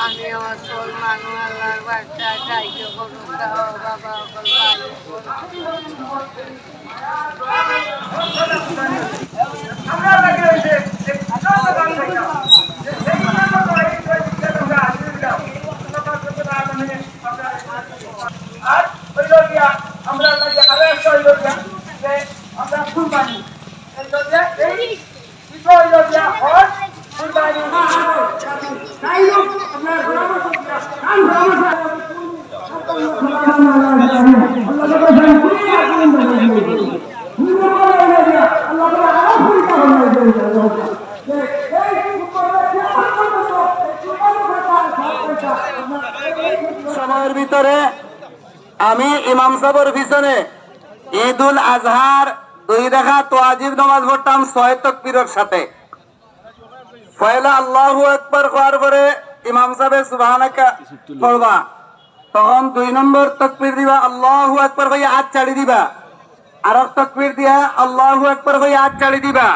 আমি অকল মানুহ আল্লাহর বাচ্চা সাহায্য করুন বাবা সময়ের ভিতরে আমি ইমাম সাহেবের পিছনে ঈদুল আজহার দুই দেখা তোয়াজিব নামাজ পড়তাম, ছয় তকবীরের সাথে। পয়লা আল্লাহ একবার হওয়ার পরে ইমাম সাহেব সুবহানাকা পড়বা তখন দুই নম্বর তকবীর দিবা, আল্লাহু একবার হয়ে হাত চাড়ি দিবা। আর তকবীর দিয়া আল্লাহু একবার হয়ে হাত চাড়ি দিবা।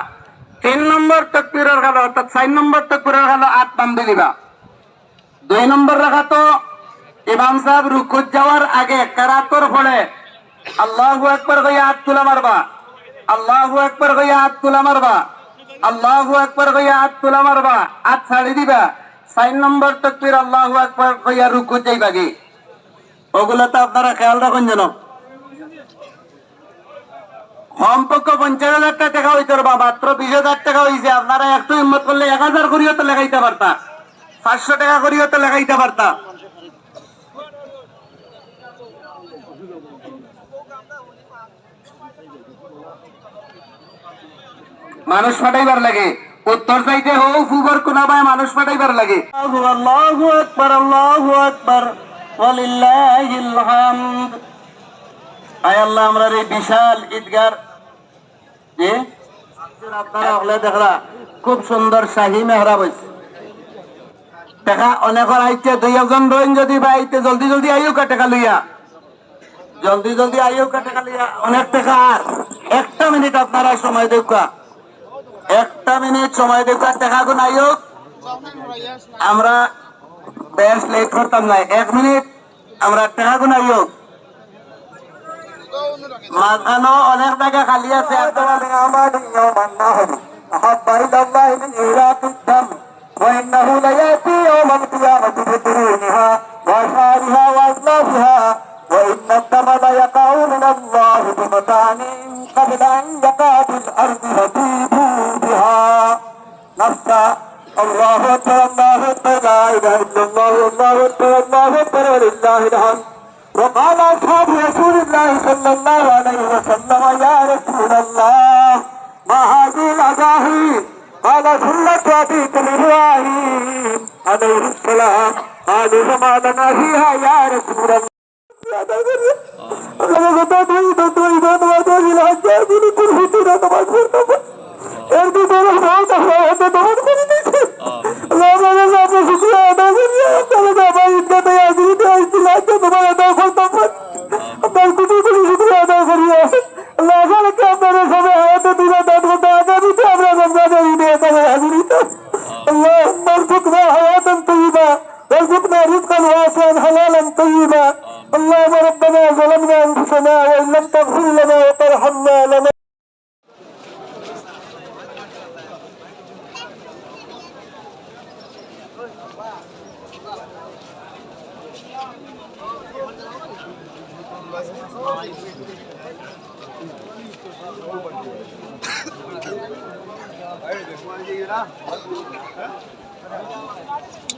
তিন নম্বর তকবীরের খালো, অর্থাৎ চার নম্বর তকবীরের খালো, হাত বান্ধি দিবা। দুই নম্বর রাখা তো ইমাম সাহেব রুকুত যাওয়ার আগে কারাতর ফলে আল্লাহু একবার হয়ে হাত তুলা মারবা। আল্লাহু একবার হয়ে হাত তুলা মারবা। আল্লাহু একবার হয়ে হাত তুলা মারবা, হাত ছাড়ি দিবা। চার নম্বর তকবীর আল্লাহু একবার হইয়া রুকুত যাইবা গে ওগুলো তো আপনারা খেয়াল রাখুন যেন। কমপক্ষ পঞ্চাশ হাজার টাকা হইতে বা মাত্র বিশ হাজার টাকা হয়েছে আপনারা একটু হিম্মত করলে এক হাজার করিও তো লেখাইতে পারতা। পাঁচশো টাকা করিও তো লেখাইতে পারতা। মানুষ পাঠাইবার লাগে। উত্তর চাইতে হোক ফুবর কোনাবায় মানুষ পাঠাইবার লাগে। আল্লাহু আকবার আল্লাহু আকবার। আমরা এই বিশাল ঈদগার। খুব সুন্দর আইতে, দুই একজন রইন যদি বা আইতে, জলদি জলদি আইও কা টাকা লইয়া। জলদি জলদি আইও কা টাকা লইয়া, অনেক টাকা। একটা মিনিট আপনারা সময় দেখা একটা মিনিট সময় দেখা গুণ আইও। আমরা বেশ লেট করতাম না এক মিনিট আমরা টাকা গুণ আইও মাঝখানো অনেক জায়গা খালি আছে আপনারা أحب إلى الله من إيلاف الدم وإنه ليأتي يوم القيامة بدرونها وأشعارها وأزلافها وإن الدم ليقع من الله بمكان قبل أن يقع في الأرض فطيبوا بها نفسا الله أكبر الله أكبر لا إله إلا الله الله أكبر الله أكبر ولله الحمد وقال أصحاب رسول الله صلى الله عليه وسلم يا رسول الله ما هذه الأضاحي قال سنة أبيكم إبراهيم عليه السلام قالوا فما لنا فيها يا رسول الله এর ভিতরে اللهم ربنا ظلمنا انفسنا وان لم تغفر لنا وترحمنا لنا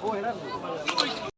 Hva er det?